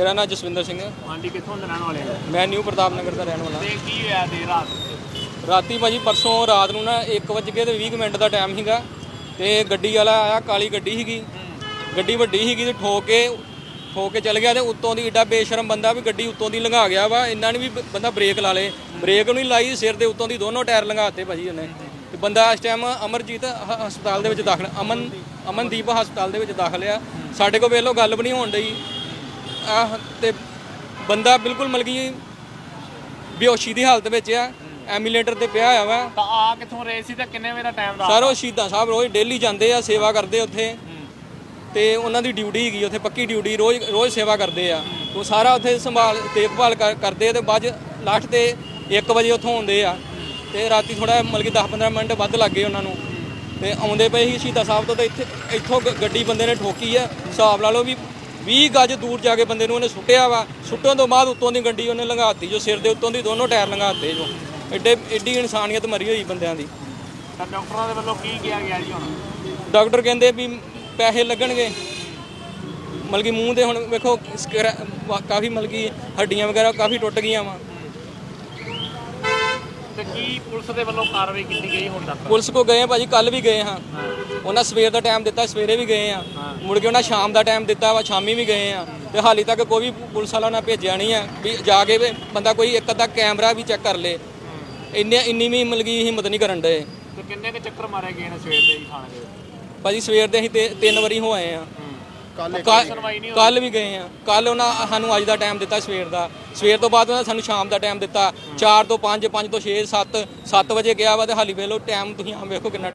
ਨਾਮ ਜਸਵਿੰਦਰ ਸਿੰਘ ਹੈ। ਹਾਂਜੀ ਕਿੱਥੋਂ ਦੇ ਰਹਿਣ ਵਾਲੇ ਹੋ? ਮੈਂ ਨਿਊ ਪ੍ਰਤਾਪ ਨਗਰ ਦਾ ਰਹਿਣ ਵਾਲਾ। ਤੇ ਕੀ ਹੋਇਆ ਦੇ ਰਾਤ? ਰਾਤੀ ਭਾਜੀ ਪਰਸੋਂ ਰਾਤ ਨੂੰ ਨਾ 1 ਵਜੇ ਤੇ 20 ਕੁ ਮਿੰਟ ਦਾ ਟਾਈਮ ਸੀਗਾ ਤੇ ਗੱਡੀ ਵਾਲਾ ਆਇਆ ਕਾਲੀ ਗੱਡੀ ਸੀਗੀ। ਗੱਡੀ ਵੱਡੀ ਸੀਗੀ ਤੇ ਠੋਕ ਕੇ ਠੋਕ ਕੇ ਚਲ ਗਿਆ ਤੇ ਉੱਤੋਂ ਦੀ ਏਡਾ ਬੇਸ਼ਰਮ ਬੰਦਾ ਵੀ ਗੱਡੀ ਉੱਤੋਂ ਦੀ ਲੰਘਾ ਗਿਆ ਵਾ ਇਹਨਾਂ ਨੇ ਵੀ ਬੰਦਾ ਬ੍ਰੇਕ ਲਾ ਲੇ। ਬ੍ਰੇਕ ਨਹੀਂ ਲਾਈ ਸਿਰ ਦੇ ਉੱਤੋਂ ਦੀ ਦੋਨੋਂ ਟਾਇਰ ਲੰਘਾਤੇ ਭਾਜੀ ਉਹਨੇ। ਤੇ ਬੰਦਾ ਇਸ ਟਾਈਮ ਅਮਰਜੀਤ ਹ- ਹਸਪਤਾਲ ਦੇ ਵਿੱਚ ਦਾਖਲ ਅਮਨ ਅਮਨਦੀਪ ਹਸਪਤਾਲ ਦੇ ਵਿੱਚ ਦਾਖਲ ਆ। ਸਾਡੇ ਕੋਲ ਵੇਖ ਲਓ ਗੱਲ ਵੀ ਨਹੀਂ ਹੋਣ ਡਈ। ਆਹ ਤੇ ਬੰਦਾ ਬਿਲਕੁਲ ਮਲਕੀ ਬੇਹੋਸ਼ੀ ਦੀ ਹਾਲਤ ਵਿੱਚ ਆ ਐਮੂਲੇਟਰ ਤੇ ਪਿਆ ਹੋਇਆ ਵਾ। ਤਾਂ ਆ ਕਿੱਥੋਂ ਰਹੇ ਸੀ ਤੇ ਕਿੰਨੇ ਵਜੇ ਦਾ ਟਾਈਮ ਦਾ ਸਰ ਉਹ ਸ਼ਹੀਦਾਂ ਸਾਹਿਬ ਰੋਜ਼ ਡੇਲੀ ਜਾਂਦੇ ਆ ਸੇਵਾ ਕਰਦੇ ਉੱਥੇ। ਤੇ ਉਹਨਾਂ ਦੀ ਡਿਊਟੀ ਹੈਗੀ ਉੱਥੇ ਪੱਕੀ ਡਿਊਟੀ ਰੋਜ਼ ਰੋਜ਼ ਸੇਵਾ ਕਰਦੇ ਆ। ਉਹ ਸਾਰਾ ਉੱਥੇ ਸੰਭਾਲ ਦੇਖਭਾਲ ਕਰ- ਕਰਦੇ ਆ ਤੇ ਬਾਅਦ ਲਾਸਟ ਤੇ 1 ਵਜੇ ਉੱਥੋਂ ਆਉਂਦੇ ਆ। ਤੇ ਰਾਤੀ ਥੋੜਾ ਮਤਲਬ ਕਿ 10-15 ਮਿੰਟ ਵੱਧ ਲੱਗ ਗਏ ਉਹਨਾਂ ਨੂੰ। ਤੇ ਆਉਂਦੇ ਪਏ ਸੀ ਸ਼ਹੀਦਾਂ ਸਾਹਿਬ ਤੋਂ ਤੇ ਇੱਥੇ ਇੱਥੋਂ ਗੱਡੀ ਬੰਦੇ ਨੇ ਠੋਕੀ ਆ। ਹਿਸਾਬ ਲਾ ਲਓ ਵੀ 20 ਗਜ ਦੂਰ ਜਾ ਕੇ ਬੰਦੇ ਨੂੰ ਉਹਨੇ ਸੁੱਟਿਆ ਵਾ। ਸੁੱਟਣ ਤੋਂ ਬਾਅਦ ਉੱਤੋਂ ਦੀ ਗੱਡੀ ਉਹਨੇ ਲੰਘਾਤੀ ਜੋ ਸਿਰ ਦੇ ਉੱਤੋਂ ਦੀ ਦੋਨੋਂ ਟਾਇਰ ਲੰਘਾਤੇ ਜੋ। ਐਡੇ ਐਡੀ ਇਨਸਾਨੀਅਤ ਮਰੀ ਹੋਈ ਬੰਦਿਆਂ ਦੀ। ਤਾਂ ਡਾਕਟਰਾਂ ਦੇ ਵੱਲੋਂ ਕੀ ਕਿਹਾ ਗਿਆ ਜੀ ਹੁਣ? ਡਾਕਟਰ ਕਹਿੰਦੇ ਵੀ ਪੈਸੇ ਲੱਗਣਗੇ। ਮਤਲਬ ਕਿ ਮੂੰਹ ਦੇ ਹੁਣ ਵੇਖੋ ਕਾਫੀ ਮਤਲਬ ਕਿ ਹੱਡੀਆਂ ਵਗੈਰਾ ਕਾਫੀ ਟੁੱਟ ਗਈਆਂ ਵਾ। ਤੇ ਕੀ ਪੁਲਿਸ ਦੇ ਵੱਲੋਂ ਕਾਰਵਾਈ ਕੀਤੀ ਗਈ ਹੁਣ ਤੱਕ? ਪੁਲਿਸ ਕੋ ਗਏ ਆ ਭਾਜੀ ਕੱਲ ਵੀ ਗਏ ਹਾਂ। ਉਹਨਾਂ ਸਵੇਰ ਦਾ ਟਾਈਮ ਦਿੱਤਾ ਸਵੇਰੇ ਵੀ ਗਏ ਆ। ਮੁੜ ਕੇ ਉਹਨਾਂ ਸ਼ਾਮ ਦਾ ਟਾਈਮ ਦਿੱਤਾ ਵਾ ਸ਼ਾਮੀ ਵੀ ਗਏ ਆ। ਤੇ ਹਾਲੀ ਤੱਕ ਕੋਈ ਵੀ ਪੁਲਿਸ ਵਾਲਾ ਨਾ ਭੇਜਿਆ ਨਹੀਂ ਆ ਵੀ ਜਾ ਕੇ ਵੀ ਬੰਦਾ ਕੋਈ ਇੱਕ ਅੱਧਾ ਕੈਮਰਾ ਵੀ ਚੈੱਕ ਕਰ ਲੇ। ਇੰਨੇ ਇੰਨੀ ਵੀ ਕਿ ਹਿੰਮਤ ਨਹੀਂ ਕਰਨ ਡਏ। ਤੇ ਕਿੰਨੇ ਕੁ ਚੱਕਰ ਮਾਰੇ ਗਏ ਨੇ ਸਵੇਰ ਦੇ ਜੀ ਥਾਣੇ ਦੇ ਭਾਜੀ ਸਵੇਰ ਦੇ ਅਸੀਂ ਤੇ ਤਿੰਨ ਵਾਰੀ ਹੋ ਆਏ ਆ। ਕੱਲ ਵੀ ਗਏ ਆ। ਕੱਲ ਉਹਨਾਂ ਸਾਨੂੰ ਅੱਜ ਦਾ ਟਾਈਮ ਦਿੱਤਾ ਸਵੇਰ ਦਾ। ਸਵੇਰ ਤੋਂ ਬਾਅਦ ਉਹਨਾਂ ਸਾਨੂੰ ਸ਼ਾਮ ਦਾ ਟਾਈਮ ਦਿੱਤਾ। 4 ਤੋਂ 5 5 ਤੋਂ 6 7 7 ਵਜੇ ਗਿਆ ਵਾ ਤੇ ਹਾਲੀ ਵੇਖ ਲਓ ਟਾਈਮ ਤੁਸੀਂ ਆ ਵੇਖੋ ਕਿੰਨਾ